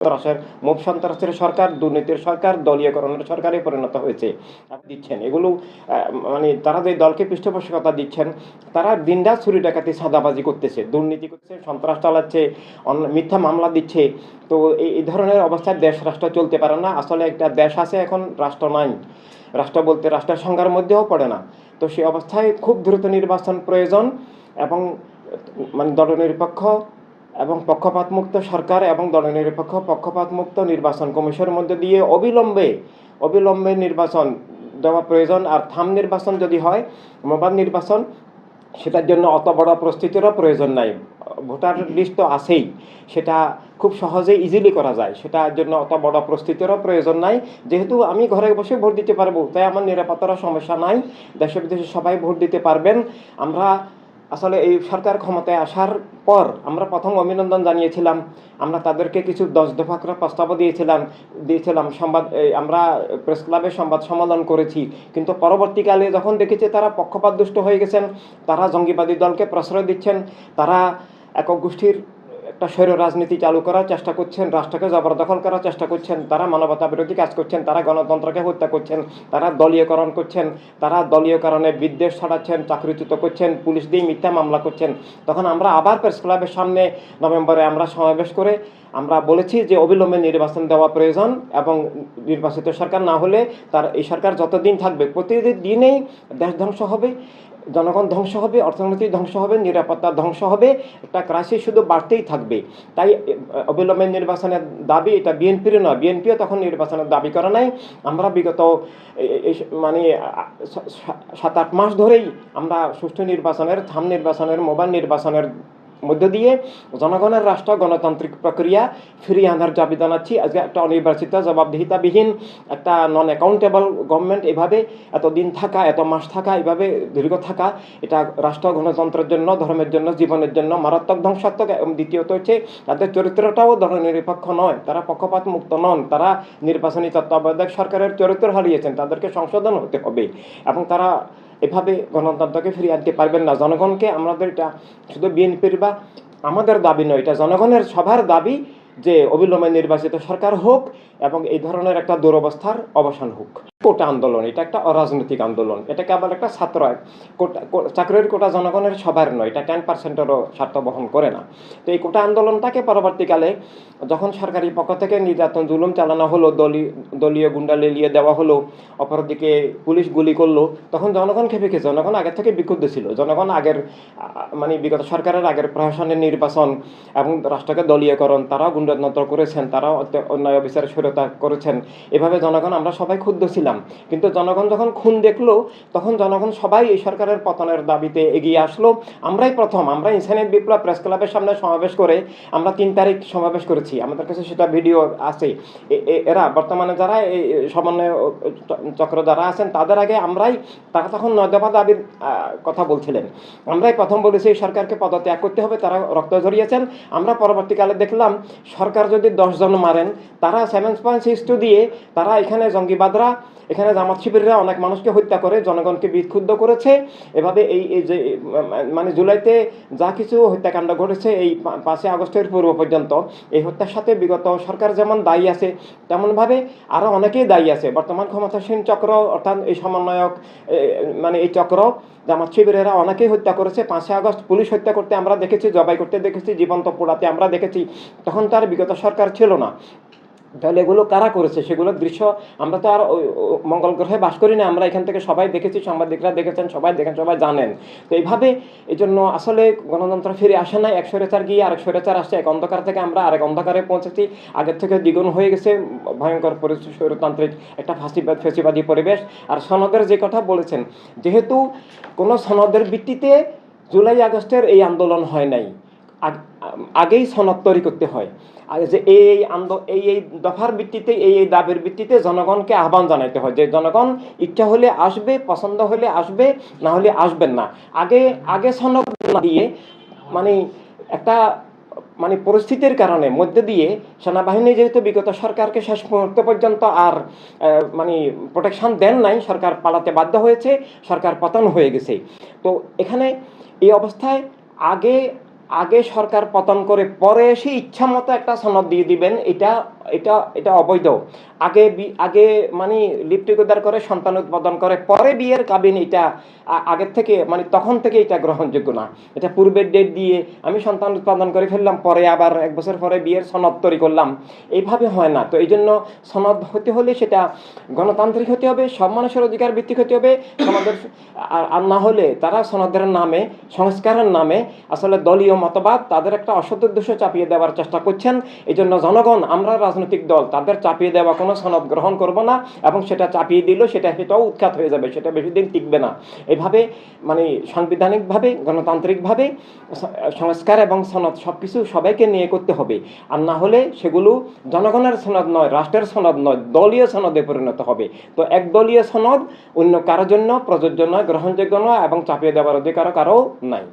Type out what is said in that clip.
সন্ত্রাসের মুখ সন্ত্রাসের সরকার, দুর্নীতির সরকার, দলীয়করণের সরকারে পরিণত হয়েছে। দিচ্ছেন এগুলো মানে তারা যে দলকে পৃষ্ঠপোষকতা দিচ্ছেন, তারা দিনরাত চুরি ডাকাতি, সাদাবাজি করতেছে, দুর্নীতি করছে সন্ত্রাস চালাচ্ছে মিথ্যা মামলা দিচ্ছে। তো এই ধরনের অবস্থায় দেশ রাষ্ট্র চলতে পারে না। আসলে একটা দেশ আছে এখন রাষ্ট্র নাই রাষ্ট্র বলতে রাষ্ট্রের সংজ্ঞার মধ্যেও পড়ে না। তো সেই অবস্থায় খুব দ্রুত নির্বাচন প্রয়োজন এবং মানে দলনিরপেক্ষ এবং পক্ষপাতমুক্ত সরকার এবং দলনিরপেক্ষ পক্ষপাতমুক্ত নির্বাচন কমিশনের মধ্যে দিয়ে অবিলম্বে অবিলম্বে নির্বাচন দেওয়া প্রয়োজন আর থাম নির্বাচন যদি হয় মোবাইল নির্বাচন, সেটার জন্য অত বড় প্রস্তুতিরও প্রয়োজন নাই। ভোটার লিস্ট তো আছেই। সেটা খুব সহজে ইজিলি করা যায়। সেটার জন্য অত বড় প্রস্তুতিরও প্রয়োজন নাই। যেহেতু আমি ঘরে বসে ভোট দিতে পারব, তাই আমার নিরাপত্তার সমস্যা নাই। দেশে বিদেশে সবাই ভোট দিতে পারবেন। আমরা আসলে এই সরকার ক্ষমতায় আসার পর আমরা প্রথম অভিনন্দন জানিয়েছিলাম। আমরা তাদেরকে কিছু দশ দফা করে প্রস্তাবও দিয়েছিলাম দিয়েছিলাম সংবাদ আমরা প্রেস ক্লাবে সংবাদ সম্মেলন করেছি। কিন্তু পরবর্তীকালে যখন দেখেছি তারা পক্ষপাতদুষ্ট হয়ে গেছেন, তারা জঙ্গিবাদী দলকে প্রশ্রয় দিচ্ছেন, তারা একক গোষ্ঠীর একটা স্বৈর রাজনীতি চালু করার চেষ্টা করছেন, রাষ্ট্রকে জবরদখল করার চেষ্টা করছেন, তারা মানবতা বিরোধী কাজ করছেন, তারা গণতন্ত্রকে হত্যা করছেন, তারা দলীয়করণ করছেন, তারা দলীয় কারণে বিদ্বেষ ছড়াচ্ছেন, চাকরিচ্যুত করছেন, পুলিশ দিয়ে মিথ্যা মামলা করছেন। তখন আমরা আবার প্রেস ক্লাবের সামনে নভেম্বরে আমরা সমাবেশ করে আমরা বলেছি যে অবিলম্বে নির্বাচন দেওয়া প্রয়োজন এবং নির্বাচিত সরকার না হলে তার, এই সরকার যতদিন থাকবে, প্রতিদিনেই দেশ ধ্বংস হবে। জনগণ ধ্বংস হবে, অর্থনীতি ধ্বংস হবে, নিরাপত্তা ধ্বংস হবে, একটা ক্রাইসিস শুধু বাড়তেই থাকবে। তাই অবিলম্বে নির্বাচনের দাবি এটা বিএনপির নয় বিএনপিও তখন নির্বাচনের দাবি করে নাই। আমরা বিগত মানে সাত, আট মাস ধরেই আমরা সুষ্ঠু নির্বাচনের, থাম নির্বাচনের, মোবাইল নির্বাচনের মধ্য দিয়ে জনগণের রাষ্ট্র গণতান্ত্রিক প্রক্রিয়া ফিরিয়ে আনার দাবি জানাচ্ছি আজকে একটা অনির্বাচিত জবাবদিহিতাবিহীন একটা নন অ্যাকাউন্টেবল গভর্নমেন্ট এভাবে এতদিন থাকা, এত মাস থাকা এভাবে দীর্ঘ থাকা, এটা রাষ্ট্র গণতন্ত্রের জন্য, ধর্মের জন্য, জীবনের জন্য মারাত্মক ধ্বংসাত্মক এবং দ্বিতীয়ত হচ্ছে তাদের চরিত্রটাও ধর্মনিরপেক্ষ নয়। তারা পক্ষপাত মুক্ত নন। তারা নির্বাচনী তত্ত্বাবধায়ক সরকারের চরিত্র হারিয়েছেন। তাদেরকে সংশোধন হতে হবে এবং তারা এভাবে গণতন্ত্রকে ফিরিয়ে আনতে পারবেন না। জনগণকে আমাদের এটা শুধু বিএনপির বা আমাদের দাবি নয়, এটা জনগণের সভার দাবি যে অবিলম্বে নির্বাচিত সরকার হোক এবং এই ধরনের একটা দুরবস্থার অবসান হোক। কোটা আন্দোলন, এটা একটা অরাজনৈতিক আন্দোলন। এটাকে আবার একটা ছাত্র কোটা চাকরির কোটা জনগণের সবার নয়, এটা টেন পার্সেন্টেরও স্বার্থ বহন করে না। তো এই কোটা আন্দোলনটাকে পরবর্তীকালে যখন সরকারি পক্ষ থেকে নির্যাতন, জুলুম চালানো হলো দলীয় দলীয় গুন্ডা লেলিয়ে দেওয়া হলো, অপরদিকে পুলিশ গুলি করল, তখন জনগণ খেপে গেছে। জনগণ আগের থেকে বিক্ষুব্ধ ছিল। জনগণ আগের মানে বিগত সরকারের আগের প্রশাসনের নির্বাচন এবং রাষ্ট্রকে দলীয়করণ, তারাও গুন্ডাতন্ত্র করেছেন, তারাও অন্যায় অফিসারের স্বৈরতা করেছেন। এভাবে জনগণ আমরা সবাই ক্ষুব্ধ ছিলাম। কিন্তু জনগণ যখন খুন দেখল, তখন জনগণ সবাই এই সরকারের পতনের দাবিতে এগিয়ে আসলো। আমরাই প্রথম আমরা ইনসানিয়ত বিপ্লব প্রেস ক্লাবের সামনে সমাবেশ করে আমরা তিন তারিখ সমাবেশ করেছি। আমাদের কাছে সেটা ভিডিও আছে। এরা বর্তমানে যারা এই সমন্বয় চক্র যারা আছেন, তাদের আগে আমরাই, তারা তখন নয় দফা দাবির কথা বলছিলেন। আমরাই প্রথম বলেছি এই সরকারকে পদত্যাগ করতে হবে, তারা রক্ত ঝরিয়েছেন। আমরা পরবর্তীকালে দেখলাম, সরকার যদি দশজন মারেন, তারা সেভেন পয়েন্ট সিক্স টু দিয়ে তারা এখানে জঙ্গিবাদরা এখানে জামাত শিবিররা অনেক মানুষকে হত্যা করে, জনগণকে বিক্ষুব্ধ করেছে। এভাবে এই যে মানে জুলাইতে যা কিছু হত্যাকাণ্ড ঘটেছে এই পাঁচই আগস্টের পূর্ব পর্যন্ত, এই হত্যার সাথে বিগত সরকার যেমন দায়ী আছে, তেমনভাবে আরও অনেকেই দায়ী আছে। বর্তমান ক্ষমতাসীন চক্র অর্থাৎ এই সমন্বয়ক মানে এই চক্র জামাত শিবিরেরা অনেকেই হত্যা করেছে। পাঁচই আগস্ট পুলিশ হত্যা করতে আমরা দেখেছি, জবাই করতে দেখেছি, জীবন্ত পোড়াতে আমরা দেখেছি। তখন তার বিগত সরকার ছিল না। তাহলে এগুলো কারা করেছে? সেগুলোর দৃশ্য আমরা তো আর মঙ্গল গ্রহে বাস করি না। আমরা এখান থেকে সবাই দেখেছি, সাংবাদিকরা দেখেছেন, সবাই দেখেন, সবাই জানেন। তো এইভাবে এই জন্য আসলে গণতন্ত্র ফিরে আসে না এক স্বৈরাচার গিয়ে আরেক স্বৈরাচার আসছে। এক অন্ধকার থেকে আমরা আরেক অন্ধকারে পৌঁছেছি। আগের থেকে দ্বিগুণ হয়ে গেছে। ভয়ঙ্কর স্বৈরতান্ত্রিক একটা ফাঁসিবাদ, ফেসিবাদী পরিবেশ। আর সনদের যে কথা বলেছেন, যেহেতু কোনো সনদের ভিত্তিতে জুলাই আগস্টের এই আন্দোলন হয় নাই। আগেই সনদ তৈরি করতে হয়। যে এই এই আন্দো, এই এই দফার ভিত্তিতে, এই এই দাবির ভিত্তিতে জনগণকে আহ্বান জানাইতে হয় যে, জনগণ ইচ্ছা হলে আসবে, পছন্দ হলে আসবে, না হলে আসবেন না। আগে আগে সনদ না দিয়ে মানে একটা মানে পরিস্থিতির কারণে, মধ্যে দিয়ে সেনাবাহিনী যেহেতু বিগত সরকারকে শেষ মুহূর্ত পর্যন্ত আর মানে প্রোটেকশন দেন নাই, সরকার পালাতে বাধ্য হয়েছে, সরকার পতন হয়ে গেছে। তো এখানে এই অবস্থায় আগে আগে সরকার পতন করে পরে এসে ইচ্ছা মতো একটা সনদ দিয়ে দিবেন। এটা এটা এটা অবৈধ। আগে আগে মানে লিপ্টিকোদার করে, সন্তান উৎপাদন করে, পরে বিয়ের কাবিন এটা আগের থেকে মানে তখন থেকে এটা গ্রহণযোগ্য না। এটা পূর্বের ডেট দিয়ে আমি সন্তান উৎপাদন করে ফেললাম, পরে আবার এক বছর পরে বিয়ের সনদ তৈরি করলাম। এইভাবে হয় না। তো এই জন্য সনদ হতে হলে সেটা গণতান্ত্রিক হতে হবে, সব মানুষের অধিকার ভিত্তিক হতে হবে সনদের আর না হলে তারা সনদের নামে, সংস্কারের নামে আসলে দলীয় মতবাদ, তাদের একটা অসৎ উদ্দেশ্য চাপিয়ে দেওয়ার চেষ্টা করছেন। এই জন্য জনগণ, আমরা রাজনৈতিক দল, তাদের চাপিয়ে দেওয়া কোনো সনদ গ্রহণ করব না এবং সেটা চাপিয়ে দিল সেটা সেটাও উৎখাত হয়ে যাবে, সেটা বেশি দিন টিকবে না। এইভাবে মানে সাংবিধানিকভাবে, গণতান্ত্রিকভাবে সংস্কার এবং সনদ সব কিছু সবাইকে নিয়ে করতে হবে। আর না হলে সেগুলো জনগণের সনদ নয়, রাষ্ট্রের সনদ নয়, দলীয় সনদে পরিণত হবে। তো এক দলীয় সনদ অন্য কারোর জন্য, প্রযোজ্য নয়, গ্রহণযোগ্য নয় এবং চাপিয়ে দেওয়ার অধিকারও কারও নাই।